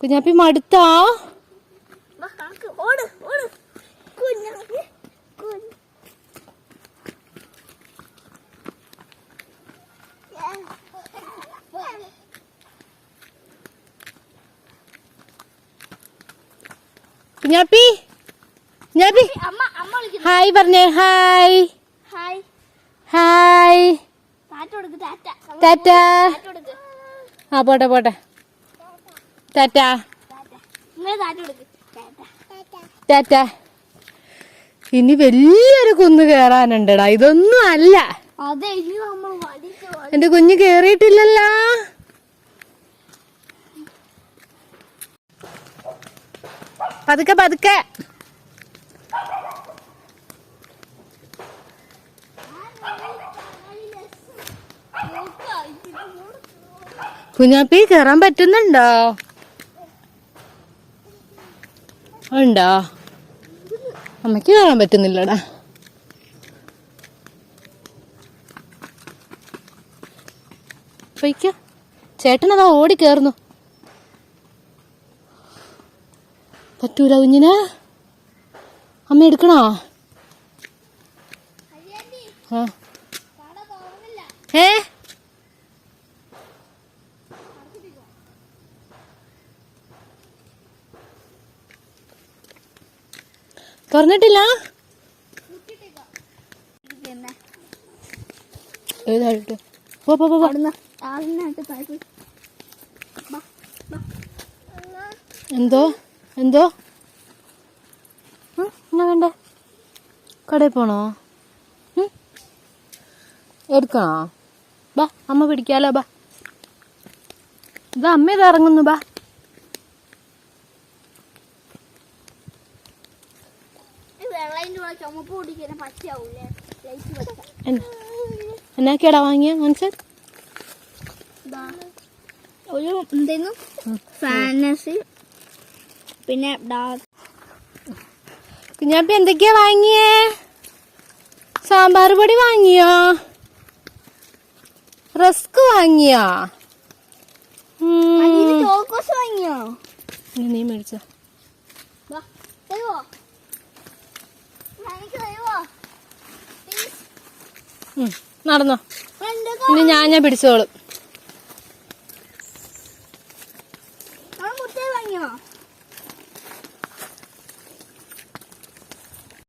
കുഞ്ഞാപ്പി മടുത്താ കുഞ്ഞാപ്പി കുഞ്ഞ്. കുഞ്ഞാപ്പി ഹായ് പറഞ്ഞേ ഹായ്. ഹായ്. ഹായ്. ടാറ്റ ആ പോട്ടെ പോട്ടെ. ടാറ്റ. ഇനി വലിയൊരു കുന്ന് കേറാനുണ്ടടാ. ഇതൊന്നും അല്ല. എന്റെ കുഞ്ഞ് കേറിയിട്ടില്ലല്ലോ. പതുക്കെ പതുക്കെ. കുഞ്ഞാപ്പി കയറാൻ പറ്റുന്നുണ്ടോ? ഉണ്ടോ? അമ്മയ്ക്ക് കയറാൻ പറ്റുന്നില്ലടാ. പൊയ്ക്ക. ചേട്ടനതാ ഓടി കേറുന്നു. പറ്റൂല കുഞ്ഞിന്. അമ്മ എടുക്കണോ? ആ. ഏ? തുറന്നിട്ടില്ല. ഏതായിട്ട്? പോ പോ പോ. എന്തോ? എന്തോ? എന്നാ വേണ്ട? കടയിൽ പോണോ? എടുക്കണോ? ബാ അമ്മ പിടിക്കാലോ ബാ. ഇതാ അമ്മ ഇത് ഇറങ്ങുന്നു ബാ. ചുമപ്പ് കുടിക്കുന്ന പച്ചയാവൂലേ ലൈറ്റ് പച്ച എന്നാ എന്നാക്കിയാടാ വാങ്ങിയ മനസ്സ് ദാ. ഒരു എന്തേന്നു? ഫാനസി പിന്നെ കുഞ്ഞാപ്പി എന്തൊക്കെയാ വാങ്ങിയേ? സാമ്പാർ പൊടി വാങ്ങിയോ? റസ്ക് വാങ്ങിയോ. ചോക്കോസ് വാങ്ങിയോ? നീ മേടിച്ചോ. നടന്നോ. ഇനി ഞാൻ ഞാൻ പിടിച്ചോളും. വാങ്ങിയോ?